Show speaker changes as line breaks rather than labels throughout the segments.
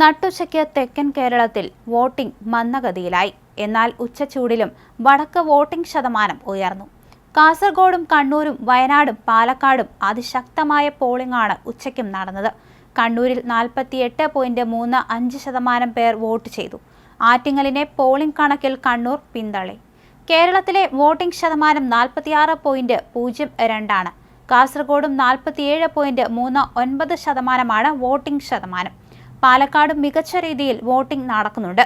നട്ടുച്ചയ്ക്ക് തെക്കൻ കേരളത്തിൽ വോട്ടിംഗ് മന്ദഗതിയിലായി. എന്നാൽ ഉച്ചചൂടിലും വടക്ക് വോട്ടിംഗ് ശതമാനം ഉയർന്നു. കാസർഗോഡും കണ്ണൂരും വയനാടും പാലക്കാടും അതിശക്തമായ പോളിംഗാണ് ഉച്ചയ്ക്കും നടന്നത്. കണ്ണൂരിൽ നാൽപ്പത്തിയെട്ട് പോയിന്റ് മൂന്ന് അഞ്ച് ശതമാനം പേർ വോട്ട് ചെയ്തു. ആറ്റിങ്ങലിനെ പോളിംഗ് കണക്കിൽ കണ്ണൂർ പിന്തള്ളി. കേരളത്തിലെ വോട്ടിംഗ് ശതമാനം നാൽപ്പത്തിയാറ് പോയിന്റ് പൂജ്യം രണ്ടാണ്. കാസർഗോഡും നാൽപ്പത്തിയേഴ് പോയിന്റ് മൂന്ന് ഒൻപത് ശതമാനമാണ് വോട്ടിംഗ് ശതമാനം. പാലക്കാടും മികച്ച രീതിയിൽ വോട്ടിംഗ് നടക്കുന്നുണ്ട്.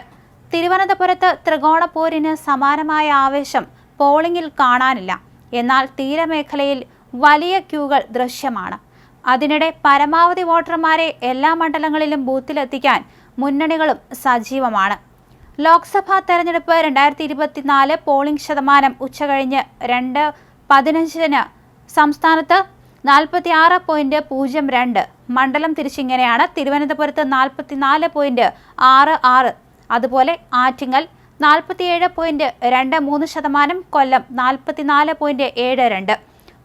തിരുവനന്തപുരത്ത് ത്രികോണപ്പോരിന് സമാനമായ ആവേശം പോളിംഗിൽ കാണാനില്ല. എന്നാൽ തീരമേഖലയിൽ വലിയ ക്യൂകൾ ദൃശ്യമാണ്. അതിനിടെ പരമാവധി വോട്ടർമാരെ എല്ലാ മണ്ഡലങ്ങളിലും ബൂത്തിലെത്തിക്കാൻ മുന്നണികളും സജീവമാണ്. ലോക്സഭാ തെരഞ്ഞെടുപ്പ് രണ്ടായിരത്തി ഇരുപത്തിനാല് പോളിംഗ് ശതമാനം ഉച്ചകഴിഞ്ഞ് രണ്ട് പതിനഞ്ചിന് സംസ്ഥാനത്ത് നാൽപ്പത്തി ആറ് പോയിന്റ് പൂജ്യം രണ്ട്. മണ്ഡലം തിരിച്ചിങ്ങനെയാണ്. തിരുവനന്തപുരത്ത് നാൽപ്പത്തിനാല് പോയിന്റ് ആറ് ആറ്. അതുപോലെ ആറ്റിങ്ങൽ നാൽപ്പത്തിയേഴ് പോയിന്റ് രണ്ട് മൂന്ന് ശതമാനം. കൊല്ലം നാൽപ്പത്തിനാല് പോയിന്റ് ഏഴ് രണ്ട്.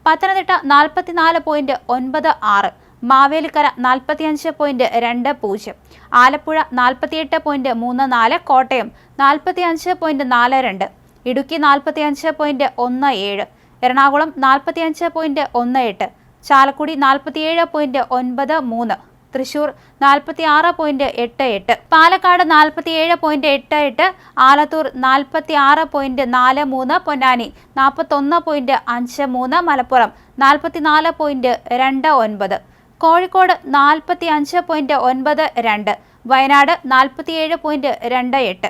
പത്തനംതിട്ട നാൽപ്പത്തിനാല് പോയിന്റ് ഒൻപത് ആറ്. മാവേലിക്കര നാൽപ്പത്തിയഞ്ച് പോയിന്റ് രണ്ട് പൂജ്യം. ആലപ്പുഴ നാൽപ്പത്തിയെട്ട് പോയിന്റ് മൂന്ന് നാല്. കോട്ടയം നാൽപ്പത്തിയഞ്ച് പോയിന്റ് നാല് രണ്ട്. ഇടുക്കി നാൽപ്പത്തിയഞ്ച് പോയിന്റ് ഒന്ന് ഏഴ്. എറണാകുളം നാൽപ്പത്തിയഞ്ച് പോയിന്റ് ഒന്ന് എട്ട്. ചാലക്കുടി നാൽപ്പത്തിയേഴ് പോയിന്റ് ഒൻപത് മൂന്ന് തൃശൂർ നാൽപ്പത്തി ആറ് പോയിന്റ് എട്ട് എട്ട് പാലക്കാട് നാൽപ്പത്തിയേഴ് പോയിന്റ് എട്ട് എട്ട് ആലത്തൂർ നാൽപ്പത്തി ആറ് പോയിന്റ് നാല് മൂന്ന് പൊന്നാനി നാൽപ്പത്തൊന്ന് പോയിന്റ് അഞ്ച് മൂന്ന് മലപ്പുറം നാൽപ്പത്തിനാല് പോയിന്റ് രണ്ട് ഒൻപത് കോഴിക്കോട് നാൽപ്പത്തി അഞ്ച് പോയിന്റ് ഒൻപത് രണ്ട് വയനാട് നാൽപ്പത്തിയേഴ് പോയിന്റ് രണ്ട് എട്ട്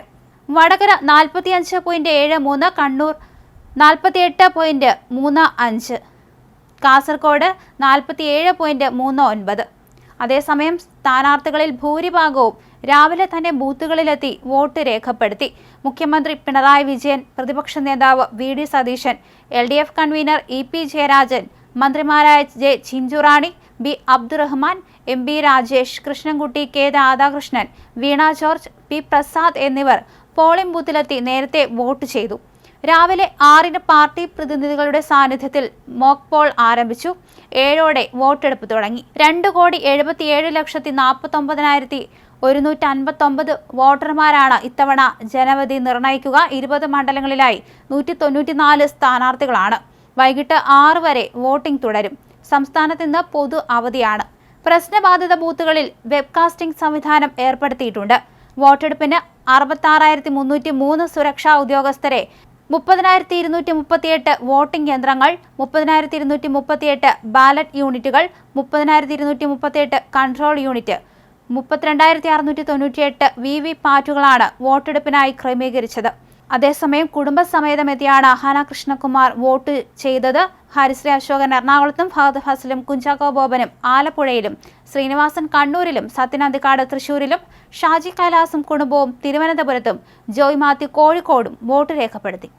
വടകര നാൽപ്പത്തിയഞ്ച് പോയിന്റ് ഏഴ് മൂന്ന് കണ്ണൂർ നാൽപ്പത്തിയെട്ട് പോയിന്റ് മൂന്ന് അഞ്ച് കാസർഗോഡ് നാൽപ്പത്തിയേഴ് പോയിന്റ് മൂന്ന് ഒൻപത് അതേസമയം സ്ഥാനാർത്ഥികളിൽ ഭൂരിഭാഗവും രാവിലെ തന്നെ ബൂത്തുകളിലെത്തി വോട്ട് രേഖപ്പെടുത്തി. മുഖ്യമന്ത്രി പിണറായി വിജയൻ പ്രതിപക്ഷ നേതാവ് V D Satheesan L D F convener E P Jayarajan മന്ത്രിമാരായ J Chinchurani B Abdurahman M B Rajesh Krishnankutty K Radhakrishnan Veena George P Prasad എന്നിവർ പോളിംഗ് ബൂത്തിലെത്തി നേരത്തെ വോട്ട് ചെയ്തു. രാവിലെ ആറിന് പാർട്ടി പ്രതിനിധികളുടെ സാന്നിധ്യത്തിൽ മോക്ക് പോൾ ആരംഭിച്ചു. ഏഴോടെ വോട്ടെടുപ്പ് തുടങ്ങി. രണ്ട് കോടി എഴുപത്തിയേഴ് ലക്ഷത്തി നാൽപ്പത്തൊമ്പതിനായിരത്തി ഒരുന്നൂറ്റി അൻപത്തൊമ്പത് വോട്ടർമാരാണ് ഇത്തവണ ജനവധി നിർണയിക്കുക ഇരുപത് മണ്ഡലങ്ങളിലായി നൂറ്റി തൊണ്ണൂറ്റിനാല് സ്ഥാനാർത്ഥികളാണ്. വൈകിട്ട് ആറ് വരെ വോട്ടിംഗ് തുടരും. സംസ്ഥാനത്ത് ഇന്ന് പൊതു അവധിയാണ്. പ്രശ്നബാധിത ബൂത്തുകളിൽ വെബ്കാസ്റ്റിംഗ് സംവിധാനം ഏർപ്പെടുത്തിയിട്ടുണ്ട്. വോട്ടെടുപ്പിന് അറുപത്തി ആറായിരത്തി മുന്നൂറ്റി മൂന്ന് സുരക്ഷാ ഉദ്യോഗസ്ഥരെ മുപ്പതിനായിരത്തി ഇരുന്നൂറ്റി മുപ്പത്തിയെട്ട് വോട്ടിംഗ് യന്ത്രങ്ങൾ മുപ്പതിനായിരത്തി ഇരുന്നൂറ്റി മുപ്പത്തിയെട്ട് ബാലറ്റ് യൂണിറ്റുകൾ മുപ്പതിനായിരത്തി ഇരുന്നൂറ്റി മുപ്പത്തിയെട്ട് കൺട്രോൾ യൂണിറ്റ് മുപ്പത്തിരണ്ടായിരത്തി അറുന്നൂറ്റി തൊണ്ണൂറ്റിയെട്ട് വി വി പാറ്റുകളാണ് വോട്ടെടുപ്പിനായി ക്രമീകരിച്ചത്. അതേസമയം കുടുംബസമേതമെത്തിയാണ് അഹാന കൃഷ്ണകുമാർ വോട്ട് ചെയ്തത്. ഹരിശ്രീ അശോകൻ എറണാകുളത്തും ഫഹദ് ഫസലും കുഞ്ചാക്കോ ബോബനും ആലപ്പുഴയിലും ശ്രീനിവാസൻ കണ്ണൂരിലും സത്യനന്ദിക്കാട് തൃശൂരിലും ഷാജി കൈലാസും കുടുംബവും തിരുവനന്തപുരത്തും ജോയ് മാത്യു കോഴിക്കോടും വോട്ട് രേഖപ്പെടുത്തി.